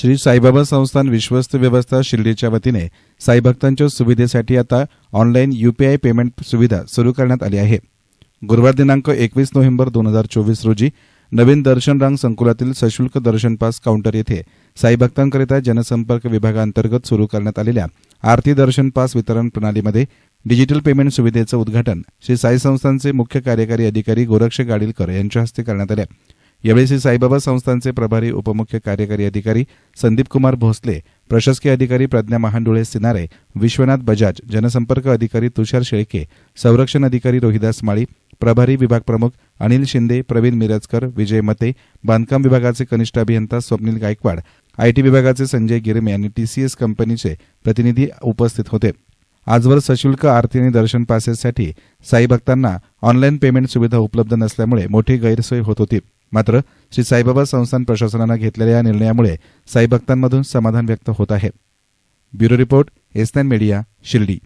श्री साईबाबा संस्थान विश्वस्त व्यवस्था शिर्डीच्या वतीने साईभक्तांच्या सुविधेसाठी आता ऑनलाईन यूपीआय पेमेंट सुविधा सुरू करण्यात आली आहे. गुरुवार दिनांक एकवीस नोव्हेंबर दोन हजार चोवीस रोजी नवीन दर्शन रांग संकुलातील सशुल्क दर्शन पास काउंटर येथे साईभक्तांकरिता जनसंपर्क विभागांतर्गत सुरू करण्यात आलेल्या आरती दर्शन पास वितरण प्रणालीमध्ये डिजिटल पेमेंट सुविधेचं उद्घाटन श्री साई संस्थांचे मुख्य कार्यकारी अधिकारी गोरक्ष गाडीलकर यांच्या हस्ते करण्यात आले. यावेळी श्री साईबाबा संस्थानचे प्रभारी उपमुख्य कार्यकारी अधिकारी संदीप कुमार भोसले प्रशासकीय अधिकारी प्रज्ञा महांडुळे सिनारे विश्वनाथ बजाज जनसंपर्क अधिकारी तुषार शेळके संरक्षण अधिकारी रोहिदास माळी प्रभारी विभाग प्रमुख अनिल शिंदे प्रवीण मिरजकर विजय मते बांधकाम विभागाचे कनिष्ठ अभियंता स्वप्नील गायकवाड आयटी विभागाचे संजय गिरमे आणि टीसीएस कंपनीचे प्रतिनिधी उपस्थित होते. आजवर सशुल्क आरती आणि दर्शन पासेससाठी साई भक्तांना ऑनलाईन पेमेंट सुविधा उपलब्ध नसल्यामुळे मोठी गैरसोय होत होती. मात्र श्री साईबाबा संस्थान प्रशासनानं घेतलेल्या या निर्णयामुळे साईभक्तांमधून समाधान व्यक्त होत आहे. Bureau report S media Shirdi.